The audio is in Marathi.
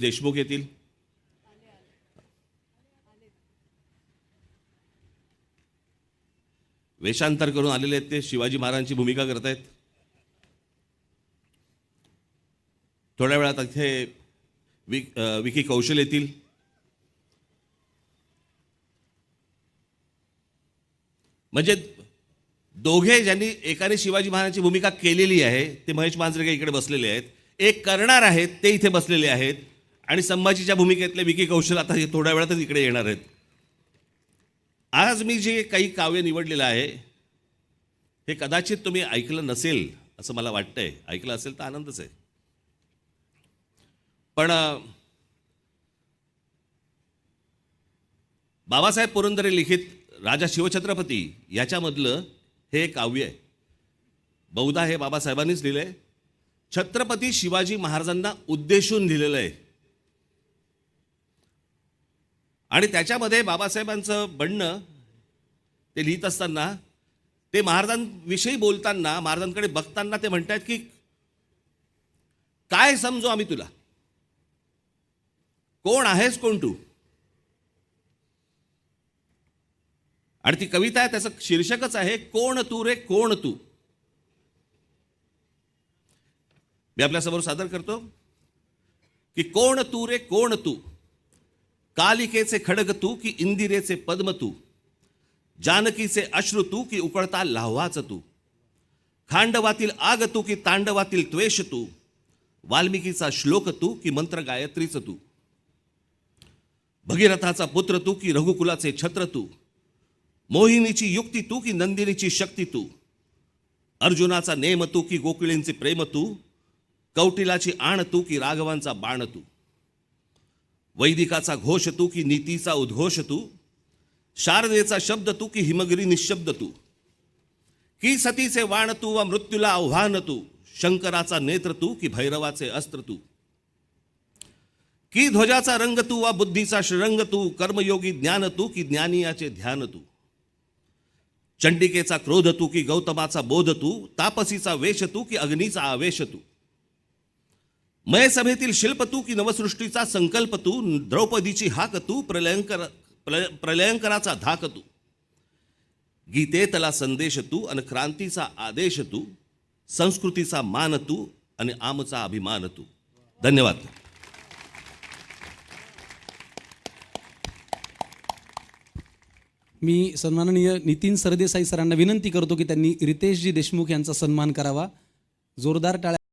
देशमुख येतील वेशांतर करून आलेले आहेत ते. शिवाजी महाराजांची भूमिका करतायत थोड्या वेळात इथे विक विकी कौशल येतील. म्हणजे दोघे ज्यांनी एकाने शिवाजी महाराजांची भूमिका केलेली आहे ते महेश मांजरेकर इकडे बसलेले आहेत. एक करणार आहेत ते इथे बसलेले आहेत. आणि संभाजीच्या भूमिकेतले विकी कौशल आता हे थोड्या वेळातच इकडे येणार आहेत. आज मी जे काही काव्य निवडलेलं आहे हे कदाचित तुम्ही ऐकलं नसेल असं मला वाटतंय. ऐकलं असेल तर आनंदच आहे. पण बाबासाहेब पुरंदरे लिखित राजा शिवछत्रपती याच्यामधलं हे काव्य आहे. बहुधा हे बाबासाहेबांनीच लिहिलंय. छत्रपती शिवाजी महाराजांना उद्देशून लिहिलेलं आहे. आणि त्याच्यामध्ये बाबासाहेबांचं म्हणणं ते लिहित असताना ते महाराजांविषयी बोलताना महाराजांकडे बघताना ते म्हणतात की काय समजू आम्ही तुला? कोण आहेस कोण तू? आणि ती कविता आहे त्याचं शीर्षकच आहे कोण तू रे कोण तू? मी आपल्यासमोर सादर करतो की कोण तू रे कोण तू? कालिकेचे खडग तू की इंदिरेचे पद्म तू? जानकीचे अश्रू तू की उकळता लाव्हाच तू? खांडवातील आग तू की तांडवातील त्वेष तू? वाल्मिकीचा श्लोक तू की मंत्र गायत्रीच तू? भगीरथाचा पुत्र तू की रघुकुलाचे छत्र तू? मोहिनीची युक्ती तू की नंदिनीची शक्ती तू? अर्जुनाचा नेम तू की गोकुळींचे प्रेम तू? कौटिलाची आण तू की राघवांचा बाण तू? वैदिकाचा घोष तू की नीतीचा उद्घोष तू? शारदेचा शब्द तू की हिमगिरी निशब्द तू? की सतीचे वाण तू व मृत्यूला आव्हान तू? शंकराचा नेत्र तू की भैरवाचे अस्त्र तू? की ध्वजाचा रंग तू वा बुद्धीचा श्रंग तू? कर्मयोगी ज्ञान तू की ज्ञानियाचे ध्यान तू? चंडिकेचा क्रोध तू की गौतमाचा बोध तू? तापसीचा वेश तू की अग्नीचा आवेश तू? मयसभेतील शिल्प तू की नवसृष्टीचा संकल्प तू द्रौपदीची हाक तू प्रलयंकर प्रलय- प्रलयंकराचा धाक तू गीतेतला संदेश तू आणि क्रांतीचा आदेश तू संस्कृतीचा मान तू आणि आमचा अभिमान तू धन्यवाद. मी सन्माननीय नितीन सरदेसाई सरांना विनंती करतो की त्यांनी रितेशजी देशमुख यांचा सन्मान करावा. जोरदार टाळ्या